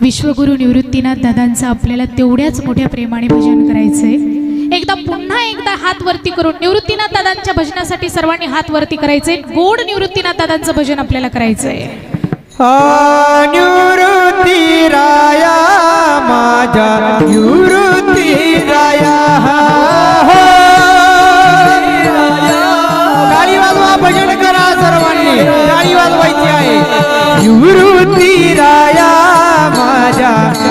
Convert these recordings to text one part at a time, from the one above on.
विश्वगुरु निवृत्तीनाथ दादांचं आपल्याला तेवढ्याच मोठ्या प्रेमाने भजन करायचंय. एकदा पुन्हा एकदा हात वरती करून निवृत्तीनाथ दादांच्या भजनासाठी सर्वांनी हात वरती करायचे गोड निवृत्तीनाथ दादांचं भजन आपल्याला करायचंय. निवृत्ती राया माझ्या निवृत्ती राया. टाळी भजन करा सर्वांनी. वाजवायची आहे. निवृत्ती माझ्या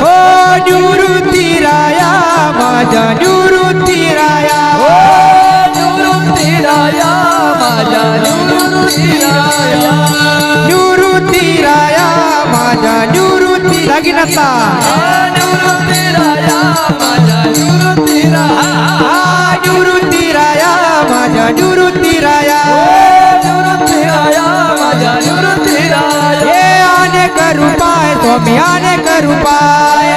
हो निवृत्ती राया माझ्या निवृत्ती राया. निवृत्ती राया माझ्या निवृत्ती आता. हा निवृत्ती राया माझ्या निवृत्ती राया. हे अनेक रूपाय स्वामी करू पाय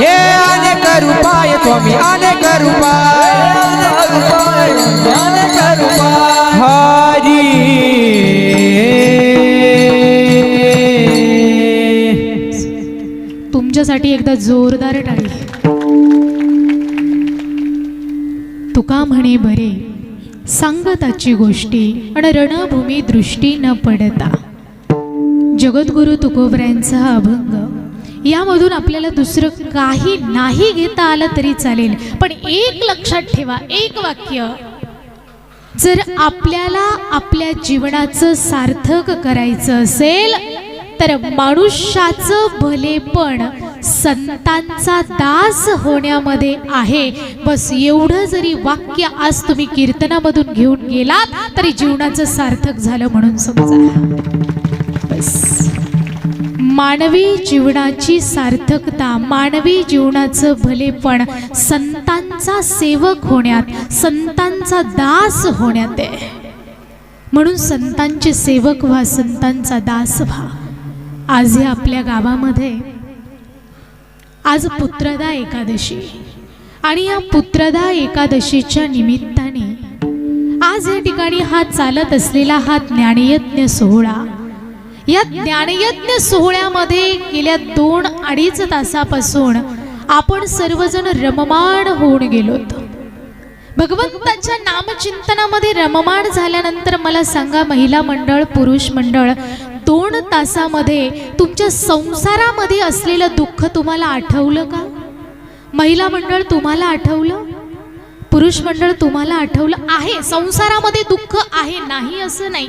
हे आने अनेक रूपाय स्वामी करू पाय हरी तुमच्यासाठी एकदा जोरदार टाळी. तुका म्हणे बरे सांगताची गोष्टी आणि रणभूमी दृष्टी न पडता. जगद्गुरु तुकोबऱ्यांचा हा अभंग यामधून आपल्याला दुसरं काही नाही घेता आलं तरी चालेल. पण एक लक्षात ठेवा एक वाक्य. जर आपल्याला आपल्या जीवनाचं सार्थक करायचं असेल तर मनुष्याचं भलेपण संतांचा दास होण्यामध्ये आहे. बस एवढं जरी वाक्य आज तुम्ही कीर्तनामधून घेऊन गेलात तरी जीवनाचं सार्थक झालं म्हणून समजा. बस. मानवी जीवनाची सार्थकता मानवी जीवनाचं भलेपण संतांचा सेवक होण्यात संतांचा दास होण्यात आहे. म्हणून संतांचे सेवक व्हा संतांचा दास व्हा. आज हे आपल्या गावामध्ये आज पुत्रदा एकादशी. आणि या पुत्रदा एकादशीच्या निमित्ताने आज या ठिकाणी हा चालत असलेला हा ज्ञानयज्ञ सोहळा. या ज्ञानयज्ञ सोहळ्यामध्ये गेल्या दोन अडीच तासापासून आपण सर्वजण रममाण होऊन गेलोत भगवंताच्या नामचिंतनामध्ये रममाण झाल्यानंतर मला सांगा महिला मंडळ पुरुष मंडळ दोन तासामध्ये तुमच्या संसारामध्ये असलेलं दुःख तुम्हाला आठवलं का? महिला मंडळ तुम्हाला आठवलं? पुरुष मंडळ तुम्हाला आठवलं? आहे संसारामध्ये दुःख आहे नाही असं नाही.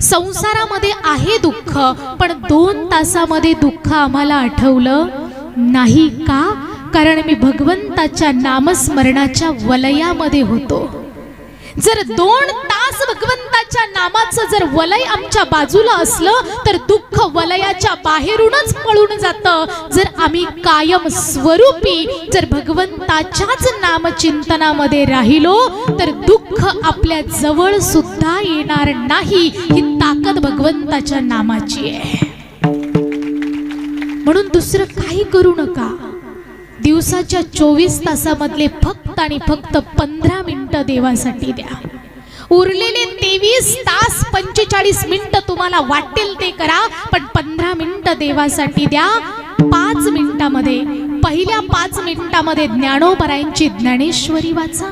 संसारामध्ये आहे दुःख पण दोन तासामध्ये दुःख आम्हाला आठवलं? नाही का? कारण मी भगवंताच्या नामस्मरणाच्या वलयामध्ये होतो. जर दोन त्याच भगवंताच्या नामाचं जर वलय आमच्या बाजूला असलं तर दुःख वलयाच्या बाहेरूनच पळून जातं. जर आम्ही कायम स्वरूपी जर भगवंताच्याच नामचिंतनामध्ये राहिलो तर दुःख आपल्या जवळ सुद्धा येणार नाही. ही ताकद भगवंताच्या नामाची आहे. म्हणून दुसरं काही करू नका. दिवसाच्या चोवीस तासामधले फक्त आणि फक्त पंधरा मिनिटं देवासाठी द्या. उरलेले तेवीस तास पंचेचाळीस मिनिटं तुम्हाला वाटेल ते करा पण पंधरा मिनिटं देवासाठी द्या. पाच मिनिटामध्ये पहिल्या पाच मिनिटामध्ये ज्ञानोबरायांची ज्ञानेश्वरी वाचा.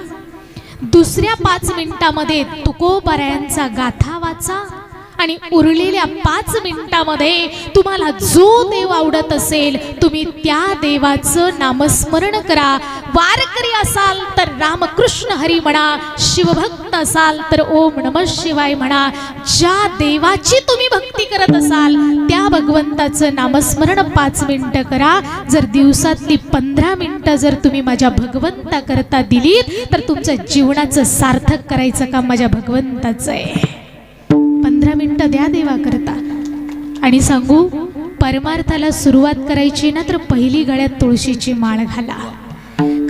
दुसऱ्या पाच मिनिटामध्ये तुकोबरायांचा गाथा वाचा. आणि उरलेल्या पाच मिनिटामध्ये तुम्हाला जो देव आवडत असेल तुम्ही त्या देवाचं नामस्मरण करा. वारकरी असाल तर रामकृष्ण हरी म्हणा शिवभक्त असाल तर ओम नम शिवाय म्हणा. ज्या देवाची तुम्ही भक्ती करत असाल त्या भगवंताचं नामस्मरण पाच मिनिटं करा. जर दिवसातली पंधरा मिनिटं जर तुम्ही माझ्या भगवंताकरता दिलीत तर तुमच्या जीवनाचं सार्थक करायचं काम माझ्या भगवंताचं आहे. पंधरा मिनटं द्या देवा करता. आणि सांगू परमार्थाला सुरुवात करायची ना तर पहिली गळ्यात तुळशीची माळ घाला.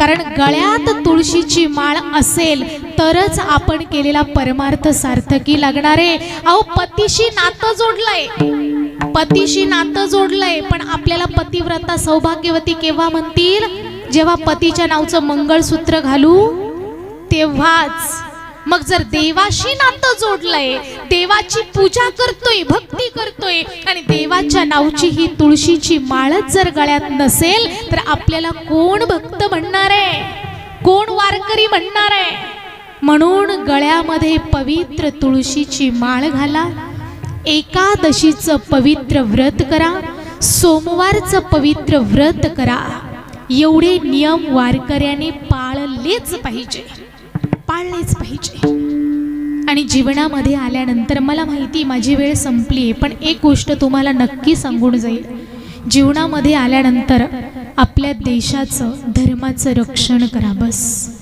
कारण गळ्यात तुळशीची माळ असेल तरच आपण केलेला परमार्थ सार्थकी लागणार आहे. अहो पतीशी नातं जोडलंय. पतीशी नातं जोडलंय पण आपल्याला पतिव्रता सौभाग्यवती केव्हा म्हणतील? जेव्हा पतीच्या नावचं मंगळसूत्र घालू तेव्हाच. मग जर देवाशी नातं जोडलंय देवाची पूजा करतोय भक्ती करतोय आणि देवाच्या नावची ही तुळशीची माळच जर गळ्यात नसेल तर आपल्याला कोण भक्त म्हणणार आहे? कोण वारकरी म्हणणार आहे? म्हणून गळ्यामध्ये पवित्र तुळशीची माळ घाला एकादशीचं पवित्र व्रत करा सोमवारचं पवित्र व्रत करा. एवढे नियम वारकऱ्याने पाळलेच पाहिजे. पाळलेच पाहिजे. आणि जीवनामध्ये आल्यानंतर मला माहिती माझी वेळ संपली आहे पण एक गोष्ट तुम्हाला नक्की सांगून जाईल. जीवनामध्ये आल्यानंतर आपल्या देशाचं धर्माचं रक्षण करा बस.